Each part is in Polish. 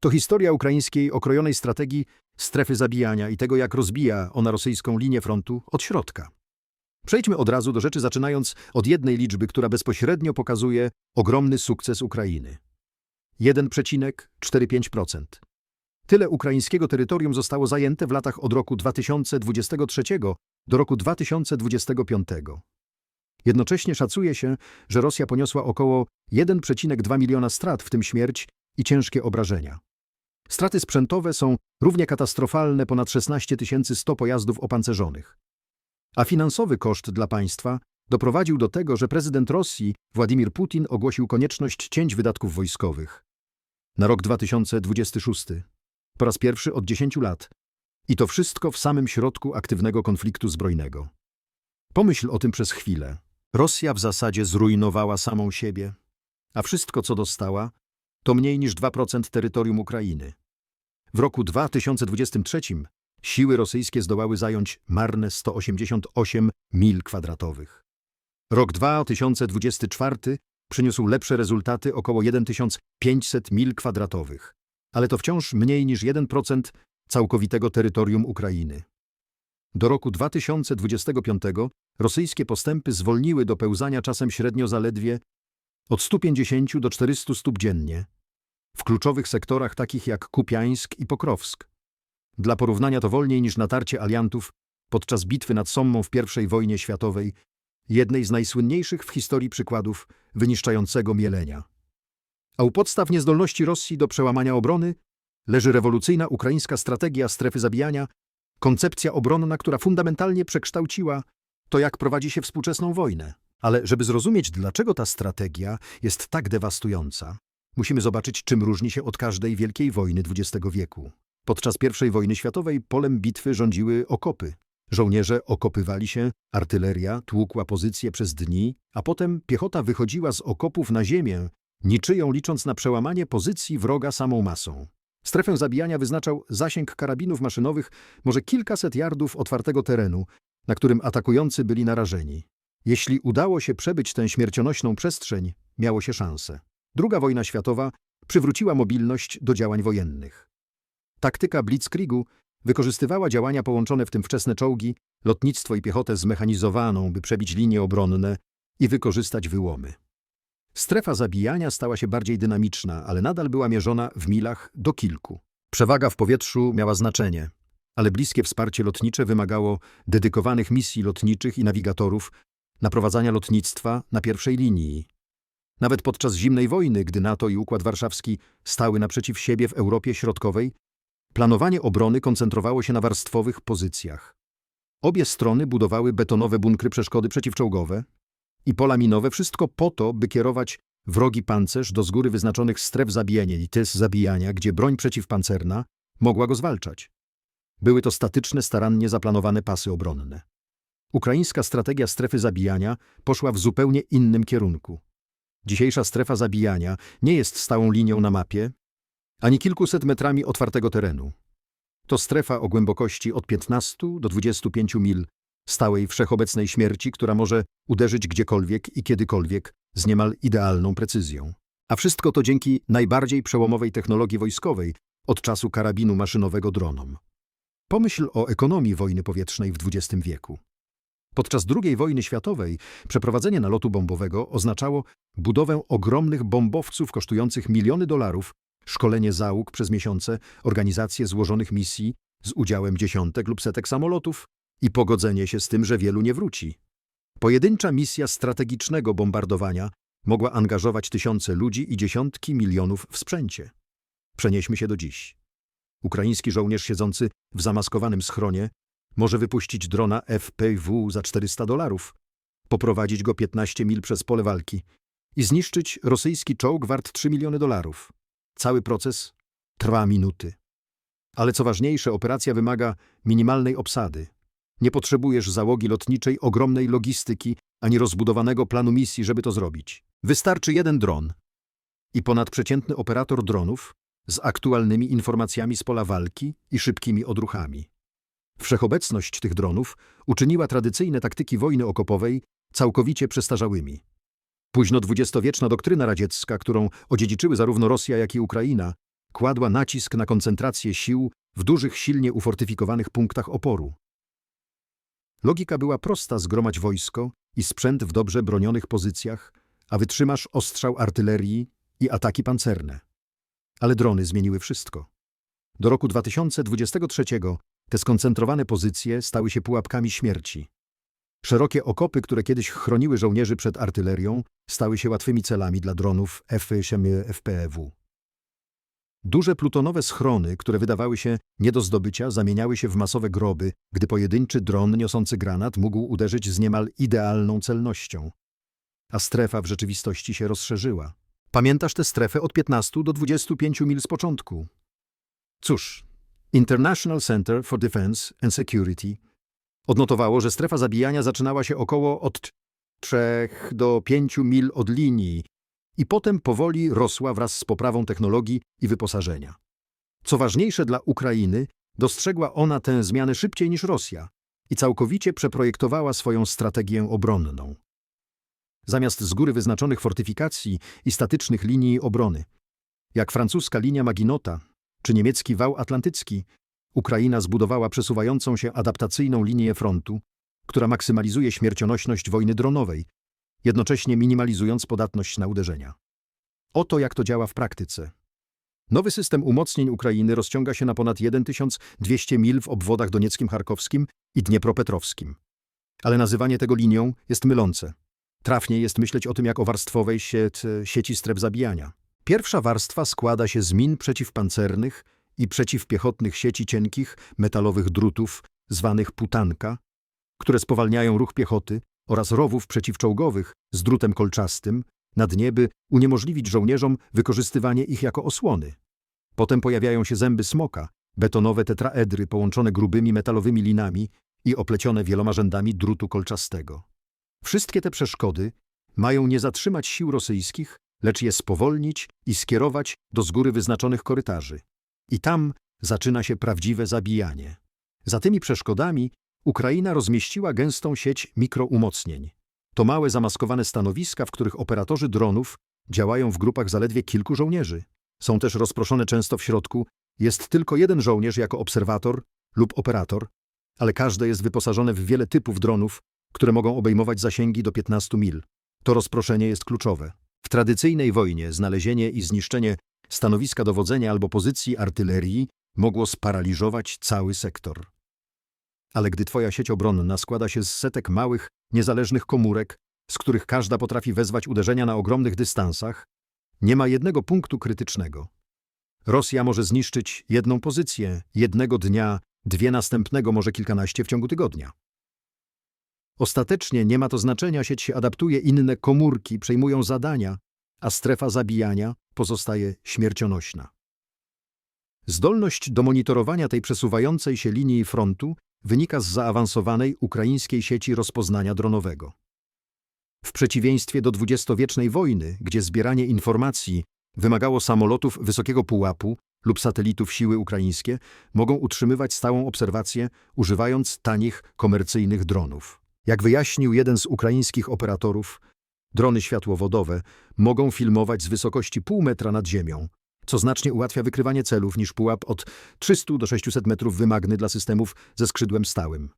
To historia ukraińskiej okrojonej strategii strefy zabijania i tego, jak rozbija ona rosyjską linię frontu od środka. Przejdźmy od razu do rzeczy, zaczynając od jednej liczby, która bezpośrednio pokazuje ogromny sukces Ukrainy. 1,45%. Tyle ukraińskiego terytorium zostało zajęte w latach od roku 2023 do roku 2025. Jednocześnie szacuje się, że Rosja poniosła około 1,2 miliona strat, w tym śmierć i ciężkie obrażenia. Straty sprzętowe są równie katastrofalne ponad 16 100 pojazdów opancerzonych. A finansowy koszt dla państwa doprowadził do tego, że prezydent Rosji Władimir Putin ogłosił konieczność cięć wydatków wojskowych. Na rok 2026. Po raz pierwszy od 10 lat. I to wszystko w samym środku aktywnego konfliktu zbrojnego. Pomyśl o tym przez chwilę. Rosja w zasadzie zrujnowała samą siebie, a wszystko, co dostała, to mniej niż 2% terytorium Ukrainy. W roku 2023 siły rosyjskie zdołały zająć marne 188 mil kwadratowych. Rok 2024 przyniósł lepsze rezultaty około 1500 mil kwadratowych, ale to wciąż mniej niż 1% całkowitego terytorium Ukrainy. Do roku 2025 rosyjskie postępy zwolniły do pełzania czasem średnio zaledwie od 150 do 400 stóp dziennie, w kluczowych sektorach takich jak Kupiańsk i Pokrowsk. Dla porównania to wolniej niż natarcie aliantów podczas bitwy nad Sommą w I wojnie światowej, jednej z najsłynniejszych w historii przykładów wyniszczającego mielenia. A u podstaw niezdolności Rosji do przełamania obrony leży rewolucyjna ukraińska strategia strefy zabijania, koncepcja obronna, która fundamentalnie przekształciła to, jak prowadzi się współczesną wojnę. Ale żeby zrozumieć, dlaczego ta strategia jest tak dewastująca, musimy zobaczyć, czym różni się od każdej wielkiej wojny XX wieku. Podczas I wojny światowej polem bitwy rządziły okopy. Żołnierze okopywali się, artyleria tłukła pozycje przez dni, a potem piechota wychodziła z okopów na ziemię, niczyją licząc na przełamanie pozycji wroga samą masą. Strefę zabijania wyznaczał zasięg karabinów maszynowych może kilkaset yardów otwartego terenu, na którym atakujący byli narażeni. Jeśli udało się przebyć tę śmiercionośną przestrzeń, miało się szansę. Druga wojna światowa przywróciła mobilność do działań wojennych. Taktyka Blitzkriegu wykorzystywała działania połączone w tym wczesne czołgi, lotnictwo i piechotę zmechanizowaną, by przebić linie obronne i wykorzystać wyłomy. Strefa zabijania stała się bardziej dynamiczna, ale nadal była mierzona w milach do kilku. Przewaga w powietrzu miała znaczenie, ale bliskie wsparcie lotnicze wymagało dedykowanych misji lotniczych i nawigatorów, naprowadzania lotnictwa na pierwszej linii. Nawet podczas zimnej wojny, gdy NATO i Układ Warszawski stały naprzeciw siebie w Europie Środkowej, planowanie obrony koncentrowało się na warstwowych pozycjach. Obie strony budowały betonowe bunkry przeszkody przeciwczołgowe i pola minowe, wszystko po to, by kierować wrogi pancerz do z góry wyznaczonych stref zabijania i tys zabijania, gdzie broń przeciwpancerna mogła go zwalczać. Były to statyczne, starannie zaplanowane pasy obronne. Ukraińska strategia strefy zabijania poszła w zupełnie innym kierunku. Dzisiejsza strefa zabijania nie jest stałą linią na mapie, ani kilkuset metrami otwartego terenu. To strefa o głębokości od 15 do 25 mil stałej wszechobecnej śmierci, która może uderzyć gdziekolwiek i kiedykolwiek z niemal idealną precyzją. A wszystko to dzięki najbardziej przełomowej technologii wojskowej od czasu karabinu maszynowego dronom. Pomyśl o ekonomii wojny powietrznej w XX wieku. Podczas II wojny światowej przeprowadzenie nalotu bombowego oznaczało budowę ogromnych bombowców kosztujących miliony dolarów, szkolenie załóg przez miesiące, organizację złożonych misji z udziałem dziesiątek lub setek samolotów i pogodzenie się z tym, że wielu nie wróci. Pojedyncza misja strategicznego bombardowania mogła angażować tysiące ludzi i dziesiątki milionów w sprzęcie. Przenieśmy się do dziś. Ukraiński żołnierz siedzący w zamaskowanym schronie może wypuścić drona FPW za 400 dolarów, poprowadzić go 15 mil przez pole walki i zniszczyć rosyjski czołg wart 3 miliony dolarów. Cały proces trwa minuty. Ale co ważniejsze, operacja wymaga minimalnej obsady. Nie potrzebujesz załogi lotniczej, ogromnej logistyki, ani rozbudowanego planu misji, żeby to zrobić. Wystarczy jeden dron i ponadprzeciętny operator dronów z aktualnymi informacjami z pola walki i szybkimi odruchami. Wszechobecność tych dronów uczyniła tradycyjne taktyki wojny okopowej całkowicie przestarzałymi. Późno dwudziestowieczna doktryna radziecka, którą odziedziczyły zarówno Rosja, jak i Ukraina, kładła nacisk na koncentrację sił w dużych, silnie ufortyfikowanych punktach oporu. Logika była prosta: zgromadź wojsko i sprzęt w dobrze bronionych pozycjach, a wytrzymasz ostrzał artylerii i ataki pancerne. Ale drony zmieniły wszystko. Do roku 2023 te skoncentrowane pozycje stały się pułapkami śmierci. Szerokie okopy, które kiedyś chroniły żołnierzy przed artylerią, stały się łatwymi celami dla dronów F-FPW. Duże plutonowe schrony, które wydawały się nie do zdobycia, zamieniały się w masowe groby, gdy pojedynczy dron niosący granat mógł uderzyć z niemal idealną celnością. A strefa w rzeczywistości się rozszerzyła. Pamiętasz tę strefę od 15 do 25 mil z początku? Cóż, International Center for Defense and Security odnotowało, że strefa zabijania zaczynała się około od 3 do 5 mil od linii i potem powoli rosła wraz z poprawą technologii i wyposażenia. Co ważniejsze dla Ukrainy, dostrzegła ona tę zmianę szybciej niż Rosja i całkowicie przeprojektowała swoją strategię obronną. Zamiast z góry wyznaczonych fortyfikacji i statycznych linii obrony, jak francuska linia Maginota czy niemiecki wał atlantycki, Ukraina zbudowała przesuwającą się adaptacyjną linię frontu, która maksymalizuje śmiercionośność wojny dronowej, jednocześnie minimalizując podatność na uderzenia. Oto jak to działa w praktyce. Nowy system umocnień Ukrainy rozciąga się na ponad 1200 mil w obwodach donieckim, charkowskim i dniepropetrowskim. Ale nazywanie tego linią jest mylące. Trafniej jest myśleć o tym jak o warstwowej sieci stref zabijania. Pierwsza warstwa składa się z min przeciwpancernych i przeciwpiechotnych sieci cienkich, metalowych drutów, zwanych putanka, które spowalniają ruch piechoty oraz rowów przeciwczołgowych z drutem kolczastym na dnie, by uniemożliwić żołnierzom wykorzystywanie ich jako osłony. Potem pojawiają się zęby smoka, betonowe tetraedry połączone grubymi metalowymi linami i oplecione wieloma rzędami drutu kolczastego. Wszystkie te przeszkody mają nie zatrzymać sił rosyjskich, lecz je spowolnić i skierować do z góry wyznaczonych korytarzy. I tam zaczyna się prawdziwe zabijanie. Za tymi przeszkodami Ukraina rozmieściła gęstą sieć mikroumocnień. To małe zamaskowane stanowiska, w których operatorzy dronów działają w grupach zaledwie kilku żołnierzy. Są też rozproszone często w środku, jest tylko jeden żołnierz jako obserwator lub operator, ale każde jest wyposażone w wiele typów dronów, które mogą obejmować zasięgi do 15 mil. To rozproszenie jest kluczowe. W tradycyjnej wojnie znalezienie i zniszczenie stanowiska dowodzenia albo pozycji artylerii mogło sparaliżować cały sektor. Ale gdy twoja sieć obronna składa się z setek małych, niezależnych komórek, z których każda potrafi wezwać uderzenia na ogromnych dystansach, nie ma jednego punktu krytycznego. Rosja może zniszczyć jedną pozycję, jednego dnia, dwie następnego, może kilkanaście w ciągu tygodnia. Ostatecznie nie ma to znaczenia, sieć się adaptuje, inne komórki przejmują zadania, a strefa zabijania pozostaje śmiercionośna. Zdolność do monitorowania tej przesuwającej się linii frontu wynika z zaawansowanej ukraińskiej sieci rozpoznania dronowego. W przeciwieństwie do dwudziestowiecznej wojny, gdzie zbieranie informacji wymagało samolotów wysokiego pułapu lub satelitów siły ukraińskie, mogą utrzymywać stałą obserwację używając tanich, komercyjnych dronów. Jak wyjaśnił jeden z ukraińskich operatorów, drony światłowodowe mogą filmować z wysokości pół metra nad ziemią, co znacznie ułatwia wykrywanie celów niż pułap od 300 do 600 metrów wymagny dla systemów ze skrzydłem stałym.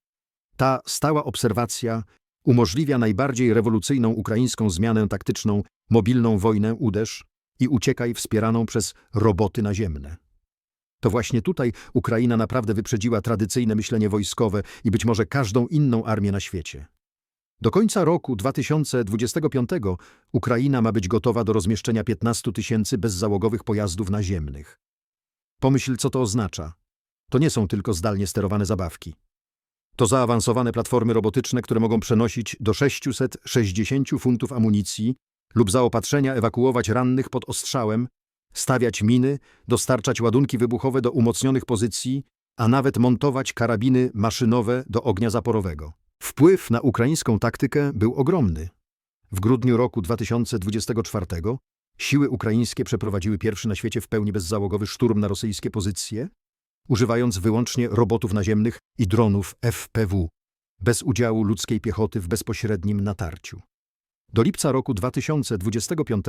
Ta stała obserwacja umożliwia najbardziej rewolucyjną ukraińską zmianę taktyczną, mobilną wojnę uderz i uciekaj wspieraną przez roboty naziemne. To właśnie tutaj Ukraina naprawdę wyprzedziła tradycyjne myślenie wojskowe i być może każdą inną armię na świecie. Do końca roku 2025 Ukraina ma być gotowa do rozmieszczenia 15 tysięcy bezzałogowych pojazdów naziemnych. Pomyśl, co to oznacza. To nie są tylko zdalnie sterowane zabawki. To zaawansowane platformy robotyczne, które mogą przenosić do 660 funtów amunicji lub zaopatrzenia ewakuować rannych pod ostrzałem, stawiać miny, dostarczać ładunki wybuchowe do umocnionych pozycji, a nawet montować karabiny maszynowe do ognia zaporowego. Wpływ na ukraińską taktykę był ogromny. W grudniu roku 2024 siły ukraińskie przeprowadziły pierwszy na świecie w pełni bezzałogowy szturm na rosyjskie pozycje, używając wyłącznie robotów naziemnych i dronów FPW, bez udziału ludzkiej piechoty w bezpośrednim natarciu. Do lipca roku 2025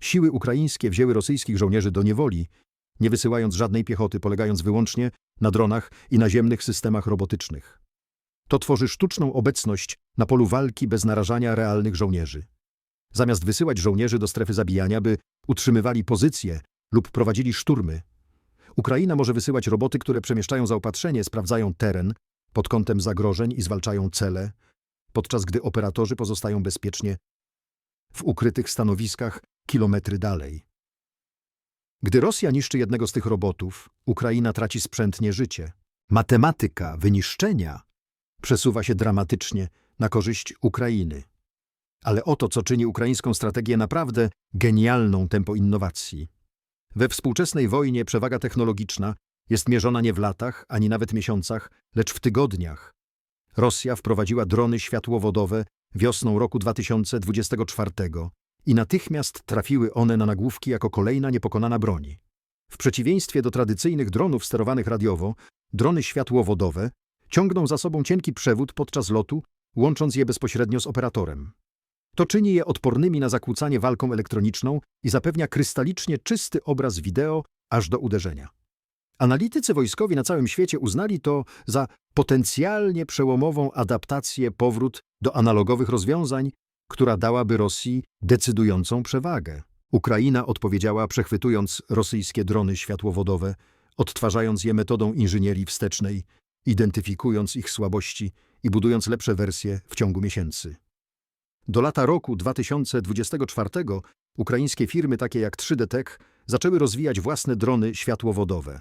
siły ukraińskie wzięły rosyjskich żołnierzy do niewoli, nie wysyłając żadnej piechoty, polegając wyłącznie na dronach i naziemnych systemach robotycznych. To tworzy sztuczną obecność na polu walki bez narażania realnych żołnierzy. Zamiast wysyłać żołnierzy do strefy zabijania, by utrzymywali pozycje lub prowadzili szturmy, Ukraina może wysyłać roboty, które przemieszczają zaopatrzenie, sprawdzają teren pod kątem zagrożeń i zwalczają cele, podczas gdy operatorzy pozostają bezpiecznie w ukrytych stanowiskach kilometry dalej. Gdy Rosja niszczy jednego z tych robotów, Ukraina traci sprzętnie życie. Matematyka wyniszczenia przesuwa się dramatycznie na korzyść Ukrainy. Ale oto co czyni ukraińską strategię naprawdę genialną tempo innowacji. We współczesnej wojnie przewaga technologiczna jest mierzona nie w latach, ani nawet miesiącach, lecz w tygodniach. Rosja wprowadziła drony światłowodowe wiosną roku 2024 i natychmiast trafiły one na nagłówki jako kolejna niepokonana broń. W przeciwieństwie do tradycyjnych dronów sterowanych radiowo, drony światłowodowe ciągną za sobą cienki przewód podczas lotu, łącząc je bezpośrednio z operatorem. To czyni je odpornymi na zakłócanie walką elektroniczną i zapewnia krystalicznie czysty obraz wideo aż do uderzenia. Analitycy wojskowi na całym świecie uznali to za potencjalnie przełomową adaptację powrót do analogowych rozwiązań, która dałaby Rosji decydującą przewagę. Ukraina odpowiedziała przechwytując rosyjskie drony światłowodowe, odtwarzając je metodą inżynierii wstecznej, identyfikując ich słabości i budując lepsze wersje w ciągu miesięcy. Do lata roku 2024 ukraińskie firmy takie jak 3D Tech zaczęły rozwijać własne drony światłowodowe.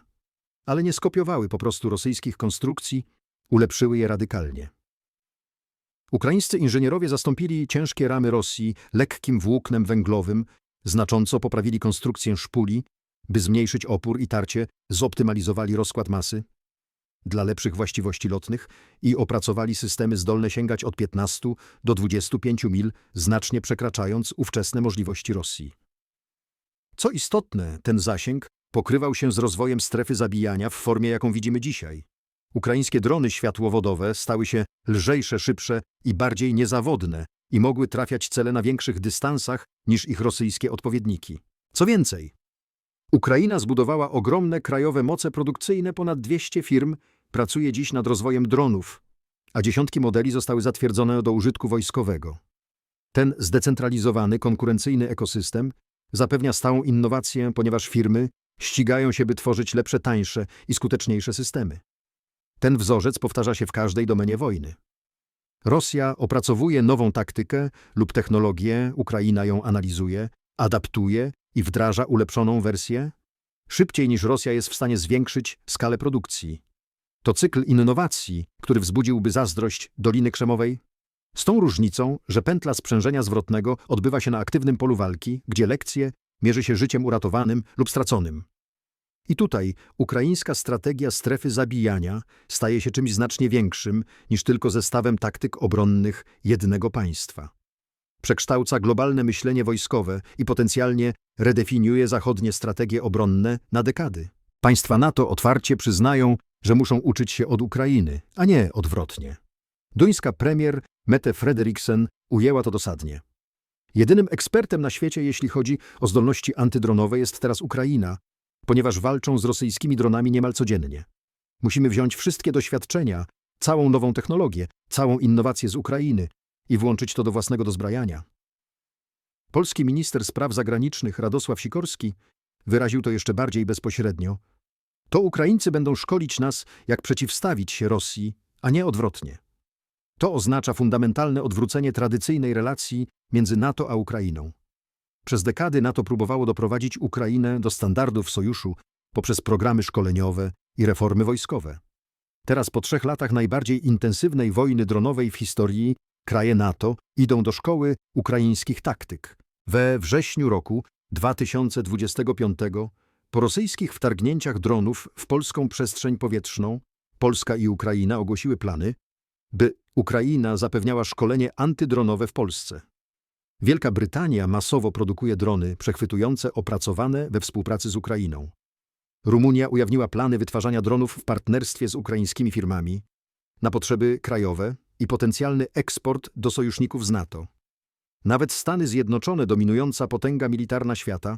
Ale nie skopiowały po prostu rosyjskich konstrukcji, ulepszyły je radykalnie. Ukraińscy inżynierowie zastąpili ciężkie ramy Rosji lekkim włóknem węglowym, znacząco poprawili konstrukcję szpuli, by zmniejszyć opór i tarcie, zoptymalizowali rozkład masy dla lepszych właściwości lotnych i opracowali systemy zdolne sięgać od 15 do 25 mil, znacznie przekraczając ówczesne możliwości Rosji. Co istotne, ten zasięg pokrywał się z rozwojem strefy zabijania w formie, jaką widzimy dzisiaj. Ukraińskie drony światłowodowe stały się lżejsze, szybsze i bardziej niezawodne i mogły trafiać cele na większych dystansach niż ich rosyjskie odpowiedniki. Co więcej, Ukraina zbudowała ogromne krajowe moce produkcyjne, ponad 200 firm pracuje dziś nad rozwojem dronów, a dziesiątki modeli zostały zatwierdzone do użytku wojskowego. Ten zdecentralizowany, konkurencyjny ekosystem zapewnia stałą innowację, ponieważ firmy ścigają się, by tworzyć lepsze, tańsze i skuteczniejsze systemy. Ten wzorzec powtarza się w każdej domenie wojny. Rosja opracowuje nową taktykę lub technologię, Ukraina ją analizuje, adaptuje i wdraża ulepszoną wersję, szybciej niż Rosja jest w stanie zwiększyć skalę produkcji. To cykl innowacji, który wzbudziłby zazdrość Doliny Krzemowej, z tą różnicą, że pętla sprzężenia zwrotnego odbywa się na aktywnym polu walki, gdzie lekcje mierzy się życiem uratowanym lub straconym. I tutaj ukraińska strategia strefy zabijania staje się czymś znacznie większym niż tylko zestawem taktyk obronnych jednego państwa. Przekształca globalne myślenie wojskowe i potencjalnie redefiniuje zachodnie strategie obronne na dekady. Państwa NATO otwarcie przyznają, że muszą uczyć się od Ukrainy, a nie odwrotnie. Duńska premier Mette Frederiksen ujęła to dosadnie. Jedynym ekspertem na świecie, jeśli chodzi o zdolności antydronowe, jest teraz Ukraina, ponieważ walczą z rosyjskimi dronami niemal codziennie. Musimy wziąć wszystkie doświadczenia, całą nową technologię, całą innowację z Ukrainy i włączyć to do własnego dozbrajania. Polski minister spraw zagranicznych Radosław Sikorski wyraził to jeszcze bardziej bezpośrednio. To Ukraińcy będą szkolić nas, jak przeciwstawić się Rosji, a nie odwrotnie. To oznacza fundamentalne odwrócenie tradycyjnej relacji między NATO a Ukrainą. Przez dekady NATO próbowało doprowadzić Ukrainę do standardów sojuszu poprzez programy szkoleniowe i reformy wojskowe. Teraz po trzech latach najbardziej intensywnej wojny dronowej w historii kraje NATO idą do szkoły ukraińskich taktyk. We wrześniu roku 2025 po rosyjskich wtargnięciach dronów w polską przestrzeń powietrzną Polska i Ukraina ogłosiły plany, by Ukraina zapewniała szkolenie antydronowe w Polsce. Wielka Brytania masowo produkuje drony przechwytujące opracowane we współpracy z Ukrainą. Rumunia ujawniła plany wytwarzania dronów w partnerstwie z ukraińskimi firmami na potrzeby krajowe i potencjalny eksport do sojuszników z NATO. Nawet Stany Zjednoczone, dominująca potęga militarna świata,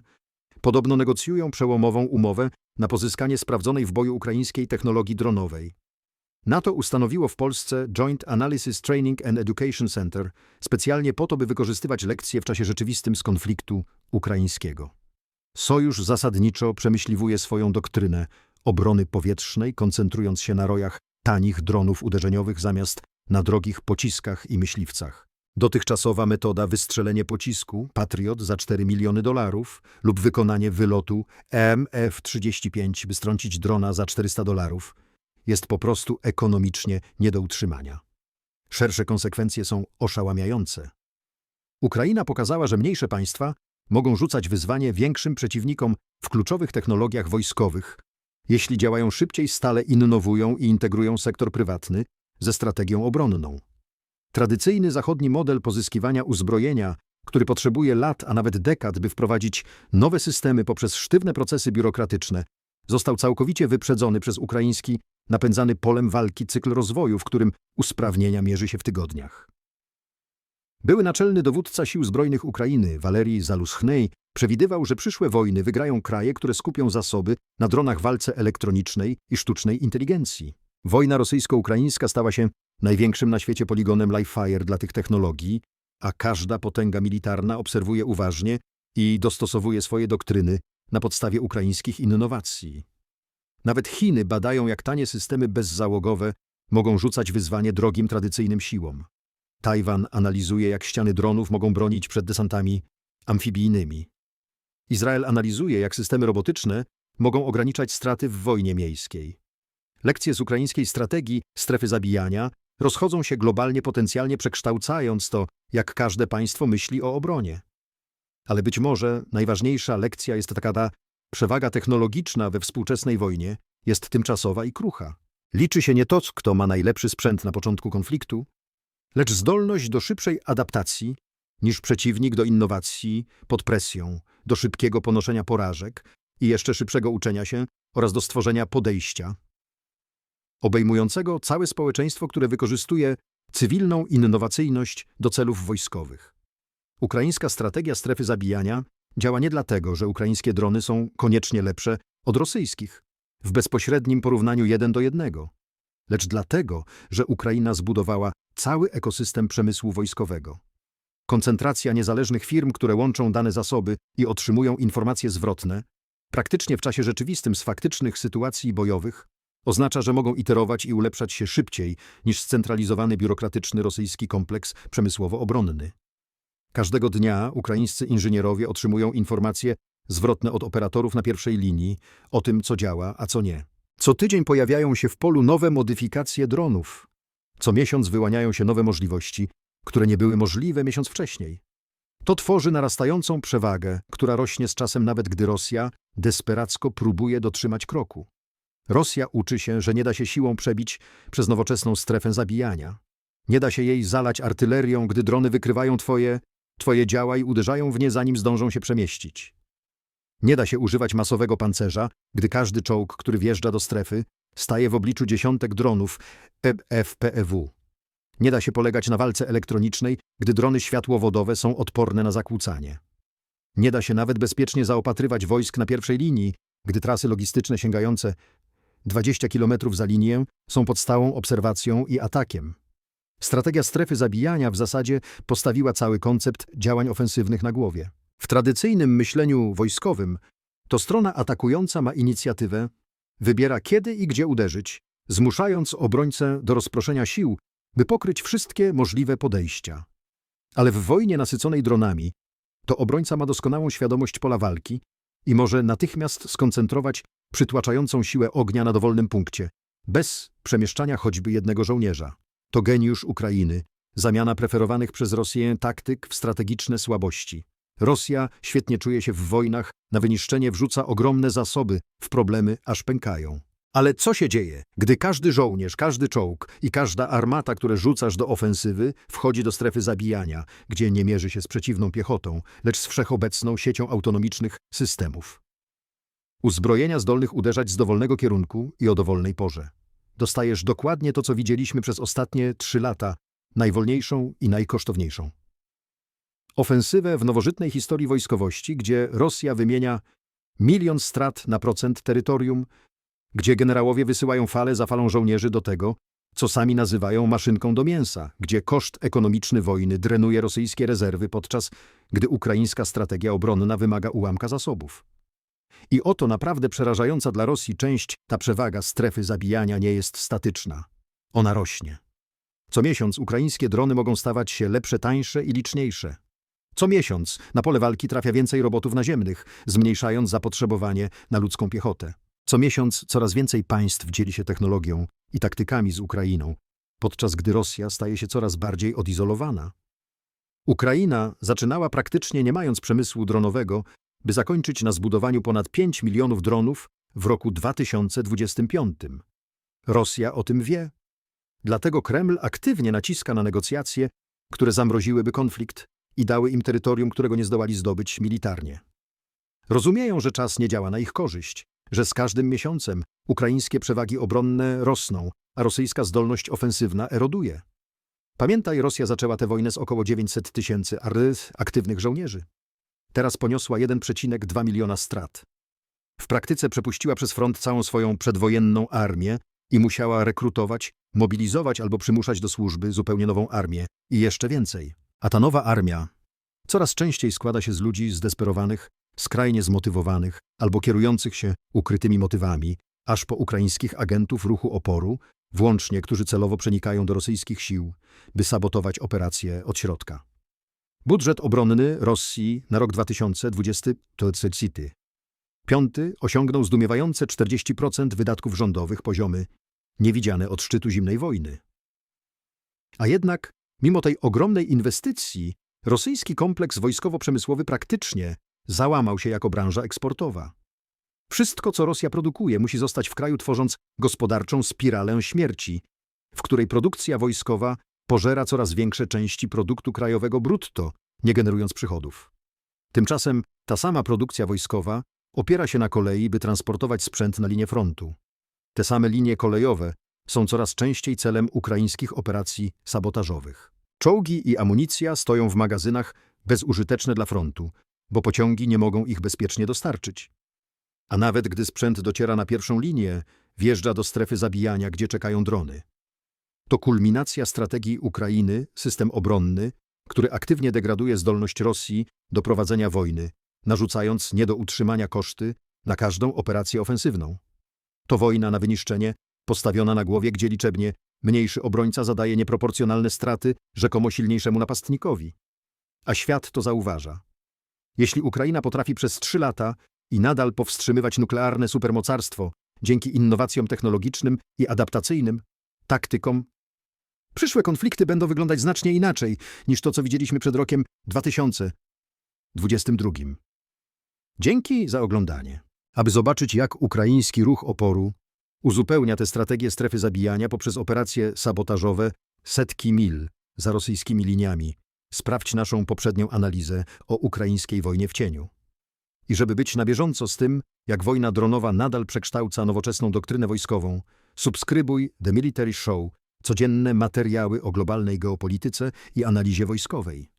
podobno negocjują przełomową umowę na pozyskanie sprawdzonej w boju ukraińskiej technologii dronowej. NATO ustanowiło w Polsce Joint Analysis Training and Education Center specjalnie po to, by wykorzystywać lekcje w czasie rzeczywistym z konfliktu ukraińskiego. Sojusz zasadniczo przemyśliwuje swoją doktrynę obrony powietrznej, koncentrując się na rojach tanich dronów uderzeniowych zamiast na drogich pociskach i myśliwcach. Dotychczasowa metoda wystrzelenie pocisku Patriot za 4 miliony dolarów lub wykonanie wylotu MF-35, by strącić drona za 400 dolarów, jest po prostu ekonomicznie nie do utrzymania. Szersze konsekwencje są oszałamiające. Ukraina pokazała, że mniejsze państwa mogą rzucać wyzwanie większym przeciwnikom w kluczowych technologiach wojskowych, jeśli działają szybciej, stale innowują i integrują sektor prywatny ze strategią obronną. Tradycyjny zachodni model pozyskiwania uzbrojenia, który potrzebuje lat, a nawet dekad, by wprowadzić nowe systemy poprzez sztywne procesy biurokratyczne, został całkowicie wyprzedzony przez ukraiński, napędzany polem walki cykl rozwoju, w którym usprawnienia mierzy się w tygodniach. Były naczelny dowódca sił zbrojnych Ukrainy, Walerii Zaluschnej, przewidywał, że przyszłe wojny wygrają kraje, które skupią zasoby na dronach walce elektronicznej i sztucznej inteligencji. Wojna rosyjsko-ukraińska stała się największym na świecie poligonem live fire dla tych technologii, a każda potęga militarna obserwuje uważnie i dostosowuje swoje doktryny na podstawie ukraińskich innowacji. Nawet Chiny badają, jak tanie systemy bezzałogowe mogą rzucać wyzwanie drogim tradycyjnym siłom. Tajwan analizuje, jak ściany dronów mogą bronić przed desantami amfibijnymi. Izrael analizuje, jak systemy robotyczne mogą ograniczać straty w wojnie miejskiej. Lekcje z ukraińskiej strategii strefy zabijania rozchodzą się globalnie, potencjalnie przekształcając to, jak każde państwo myśli o obronie. Ale być może najważniejsza lekcja jest taka ta przewaga technologiczna we współczesnej wojnie jest tymczasowa i krucha. Liczy się nie to, kto ma najlepszy sprzęt na początku konfliktu, lecz zdolność do szybszej adaptacji niż przeciwnik do innowacji pod presją, do szybkiego ponoszenia porażek i jeszcze szybszego uczenia się oraz do stworzenia podejścia obejmującego całe społeczeństwo, które wykorzystuje cywilną innowacyjność do celów wojskowych. Ukraińska strategia strefy zabijania działa nie dlatego, że ukraińskie drony są koniecznie lepsze od rosyjskich, w bezpośrednim porównaniu jeden do jednego, lecz dlatego, że Ukraina zbudowała cały ekosystem przemysłu wojskowego. Koncentracja niezależnych firm, które łączą dane zasoby i otrzymują informacje zwrotne, praktycznie w czasie rzeczywistym z faktycznych sytuacji bojowych, oznacza, że mogą iterować i ulepszać się szybciej niż scentralizowany biurokratyczny rosyjski kompleks przemysłowo-obronny. Każdego dnia ukraińscy inżynierowie otrzymują informacje zwrotne od operatorów na pierwszej linii o tym, co działa, a co nie. Co tydzień pojawiają się w polu nowe modyfikacje dronów. Co miesiąc wyłaniają się nowe możliwości, które nie były możliwe miesiąc wcześniej. To tworzy narastającą przewagę, która rośnie z czasem nawet gdy Rosja desperacko próbuje dotrzymać kroku. Rosja uczy się, że nie da się siłą przebić przez nowoczesną strefę zabijania. Nie da się jej zalać artylerią, gdy drony wykrywają twoje, twoje działa i uderzają w nie, zanim zdążą się przemieścić. Nie da się używać masowego pancerza, gdy każdy czołg, który wjeżdża do strefy, staje w obliczu dziesiątek dronów FPEW. Nie da się polegać na walce elektronicznej, gdy drony światłowodowe są odporne na zakłócanie. Nie da się nawet bezpiecznie zaopatrywać wojsk na pierwszej linii, gdy trasy logistyczne sięgające 20 km za linię są pod stałą obserwacją i atakiem. Strategia strefy zabijania w zasadzie postawiła cały koncept działań ofensywnych na głowie. W tradycyjnym myśleniu wojskowym to strona atakująca ma inicjatywę, wybiera kiedy i gdzie uderzyć, zmuszając obrońcę do rozproszenia sił, by pokryć wszystkie możliwe podejścia. Ale w wojnie nasyconej dronami to obrońca ma doskonałą świadomość pola walki i może natychmiast skoncentrować przytłaczającą siłę ognia na dowolnym punkcie, bez przemieszczania choćby jednego żołnierza. To geniusz Ukrainy, zamiana preferowanych przez Rosję taktyk w strategiczne słabości. Rosja świetnie czuje się w wojnach, na wyniszczenie wrzuca ogromne zasoby, w problemy aż pękają. Ale co się dzieje, gdy każdy żołnierz, każdy czołg i każda armata, które rzucasz do ofensywy, wchodzi do strefy zabijania, gdzie nie mierzy się z przeciwną piechotą, lecz z wszechobecną siecią autonomicznych systemów? Uzbrojenia zdolnych uderzać z dowolnego kierunku i o dowolnej porze. Dostajesz dokładnie to, co widzieliśmy przez ostatnie trzy lata, najwolniejszą i najkosztowniejszą. Ofensywę w nowożytnej historii wojskowości, gdzie Rosja wymienia Milion strat na procent terytorium, gdzie generałowie wysyłają falę za falą żołnierzy do tego, co sami nazywają maszynką do mięsa, gdzie koszt ekonomiczny wojny drenuje rosyjskie rezerwy, podczas gdy ukraińska strategia obronna wymaga ułamka zasobów. I oto naprawdę przerażająca dla Rosji część, ta przewaga strefy zabijania nie jest statyczna. Ona rośnie. Co miesiąc ukraińskie drony mogą stawać się lepsze, tańsze i liczniejsze. Co miesiąc na pole walki trafia więcej robotów naziemnych, zmniejszając zapotrzebowanie na ludzką piechotę. Co miesiąc coraz więcej państw dzieli się technologią i taktykami z Ukrainą, podczas gdy Rosja staje się coraz bardziej odizolowana. Ukraina zaczynała praktycznie nie mając przemysłu dronowego, by zakończyć na zbudowaniu ponad 5 milionów dronów w roku 2025. Rosja o tym wie. Dlatego Kreml aktywnie naciska na negocjacje, które zamroziłyby konflikt i dały im terytorium, którego nie zdołali zdobyć militarnie. Rozumieją, że czas nie działa na ich korzyść, że z każdym miesiącem ukraińskie przewagi obronne rosną, a rosyjska zdolność ofensywna eroduje. Pamiętaj, Rosja zaczęła tę wojnę z około 900 tysięcy aktywnych żołnierzy. Teraz poniosła 1,2 miliona strat. W praktyce przepuściła przez front całą swoją przedwojenną armię i musiała rekrutować, mobilizować albo przymuszać do służby zupełnie nową armię i jeszcze więcej. A ta nowa armia coraz częściej składa się z ludzi zdesperowanych, skrajnie zmotywowanych albo kierujących się ukrytymi motywami, aż po ukraińskich agentów ruchu oporu, włącznie którzy celowo przenikają do rosyjskich sił, by sabotować operacje od środka. Budżet obronny Rosji na rok 2020 Piąty osiągnął zdumiewające 40% wydatków rządowych poziomy niewidziane od szczytu zimnej wojny. A jednak, mimo tej ogromnej inwestycji, rosyjski kompleks wojskowo-przemysłowy praktycznie załamał się jako branża eksportowa. Wszystko, co Rosja produkuje, musi zostać w kraju tworząc gospodarczą spiralę śmierci, w której produkcja wojskowa pożera coraz większe części produktu krajowego brutto, nie generując przychodów. Tymczasem ta sama produkcja wojskowa opiera się na kolei, by transportować sprzęt na linię frontu. Te same linie kolejowe są coraz częściej celem ukraińskich operacji sabotażowych. Czołgi i amunicja stoją w magazynach bezużyteczne dla frontu, bo pociągi nie mogą ich bezpiecznie dostarczyć. A nawet gdy sprzęt dociera na pierwszą linię, wjeżdża do strefy zabijania, gdzie czekają drony. To kulminacja strategii Ukrainy, system obronny, który aktywnie degraduje zdolność Rosji do prowadzenia wojny, narzucając nie do utrzymania koszty na każdą operację ofensywną. To wojna na wyniszczenie, postawiona na głowie, gdzie liczebnie mniejszy obrońca zadaje nieproporcjonalne straty rzekomo silniejszemu napastnikowi. A świat to zauważa. Jeśli Ukraina potrafi przez trzy lata i nadal powstrzymywać nuklearne supermocarstwo dzięki innowacjom technologicznym i adaptacyjnym, taktykom, przyszłe konflikty będą wyglądać znacznie inaczej niż to, co widzieliśmy przed rokiem 2022. Dzięki za oglądanie. Aby zobaczyć, jak ukraiński ruch oporu uzupełnia tę strategię strefy zabijania poprzez operacje sabotażowe setki mil za rosyjskimi liniami, sprawdź naszą poprzednią analizę o ukraińskiej wojnie w cieniu. I żeby być na bieżąco z tym, jak wojna dronowa nadal przekształca nowoczesną doktrynę wojskową, subskrybuj The Military Show, codzienne materiały o globalnej geopolityce i analizie wojskowej.